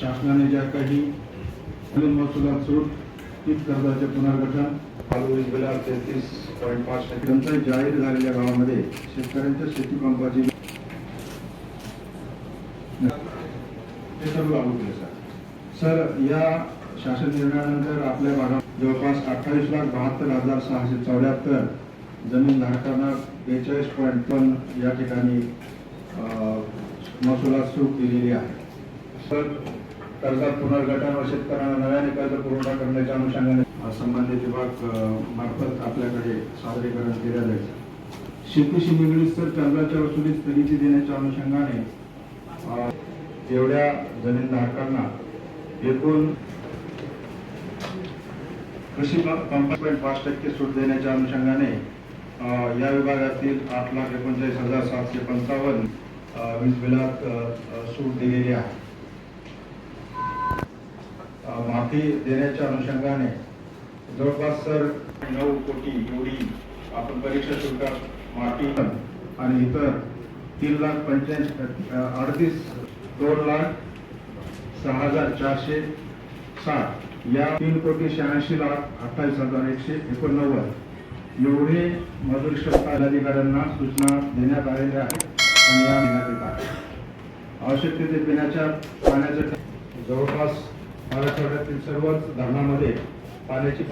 शासनाने ज्या काही नवीन महसुलात पीक कर्जाचे पुनर्गठन तेहतीस पॉईंट पाच टक्के जाहीर झालेल्या गावामध्ये शेतकऱ्यांच्या शेती पंपाची ते सर्व लागू केले सर. सर या शासन निर्णयानंतर आपल्या भागात जवळपास अठ्ठावीस लाख बहात्तर हजार सहाशे चौऱ्याहत्तर जमीन धारकांना बेचाळीस पॉईंट पण या ठिकाणी अं, महसुलात सूट दिलेली आहे. कर्जात पुनर्गठन व शेतकऱ्यांना नव्याने कर्ज पुरवठा करण्याच्या अनुषंगाने संबंधित विभाग मार्फत आपल्याकडे सादरीकरण केल्या जाईल. शेतीशी निगडीत तर कर्जाच्या वसुलीत स्थगिती देण्याच्या अनुषंगाने अं, एवढ्या जमीन धारकांना एकूण कृषी पंप पॉईंट पाच टक्के सूट देण्याच्या अनुषंगाने या विभागातील आठ लाख एकोणचाळीस हजार सातशे पंचावन्न वीज बिलात सूट दिलेली आहे. अं, माफी देण्याच्या अनुषंगाने जवळपास सर नऊ कोटी एवढी आपण परीक्षा शुल्कात माफी आणि इतर तीन लाख पंच्याऐंशी अडतीस दोन लाख सहा हजार चारशे साठ. या तीन कोटी शहाऐंशी लाख अठ्ठावीस हजार एकशे एकोणनव्वद. एवढे मजुरी अधिकाऱ्यांना सूचना देण्यात आलेल्या आहेत आणि या देण्यात येत आहे आवश्यक तिथे पिण्याच्या आठवड्यातील सर्वच धरणामध्ये पाण्याची